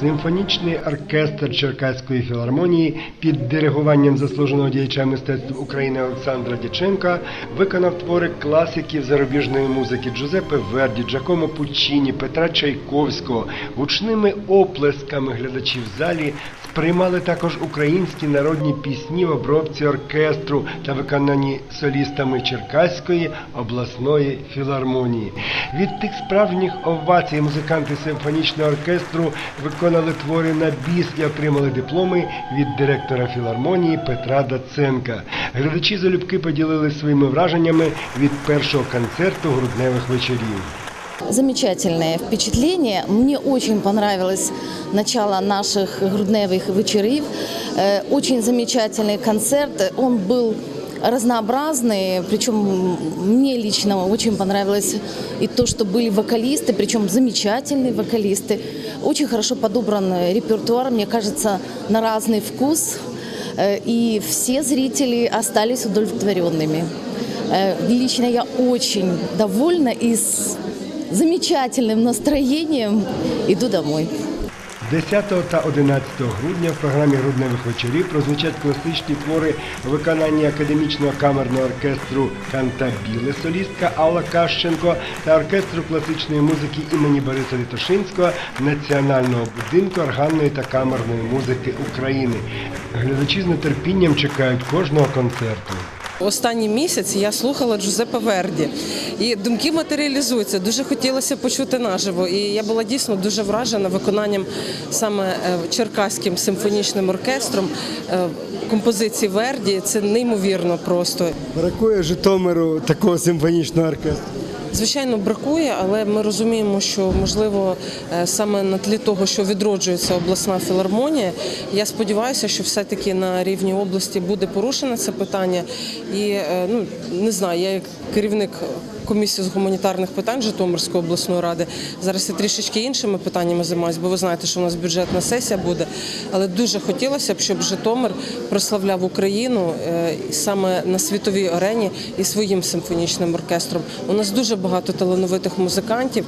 Симфонічний оркестр Черкаської філармонії під диригуванням заслуженого діяча мистецтв України Олександра Дяченка виконав твори класиків зарубіжної музики Джузеппе Верді, Джакомо Пуччіні, Петра Чайковського. Гучними оплесками глядачі в залі сприймали також українські народні пісні в обробці оркестру та виконані солістами Черкаської обласної філармонії. Від тих справжніх овацій музиканти симфонічного оркестру виконали твори на біс і отримали дипломи від директора філармонії Петра Даценка. Глядачі залюбки поділилися своїми враженнями від першого концерту грудневих вечорів. Замечательное впечатление. Мне очень понравилось начало наших грудневых вечерів. Э, Очень замечательный концерт. Он был разнообразный, причем мне лично очень понравилось и то, что были вокалисты, причем замечательные вокалисты. Очень хорошо подобран репертуар, мне кажется, на разный вкус. Э, И все зрители остались удовлетворенными. Э, Лично я очень довольна и с замечательным настроением иду домой. 10 та 11 грудня в програмі грудневих вечорів прозвучать класичні твори виконання академічного камерного оркестру Кантабіле солістка Алла Кащенко та оркестру класичної музики імені Бориса Літошинського Національного будинку органної та камерної музики України. Глядачі з нетерпінням чекають кожного концерту. Останній місяць я слухала Джузеппе Верді, і думки матеріалізуються. Дуже хотілося почути наживо. І я була дійсно дуже вражена виконанням саме е, Черкаським симфонічним оркестром е, композиції Верді. Це неймовірно просто. Бракує Житомиру такого симфонічного оркестру. Звичайно, бракує, але ми розуміємо, що можливо е, саме на тлі того, що відроджується обласна філармонія. Я сподіваюся, що все-таки на рівні області буде порушено це питання. І е, ну не знаю, я як керівник. Комісії з гуманітарних питань Житомирської обласної ради зараз я трішечки іншими питаннями займаюся, бо ви знаєте, що у нас бюджетна сесія буде. Але дуже хотілося б, щоб Житомир прославляв Україну е, саме на світовій арені і своїм симфонічним оркестром. У нас дуже багато талановитих музикантів,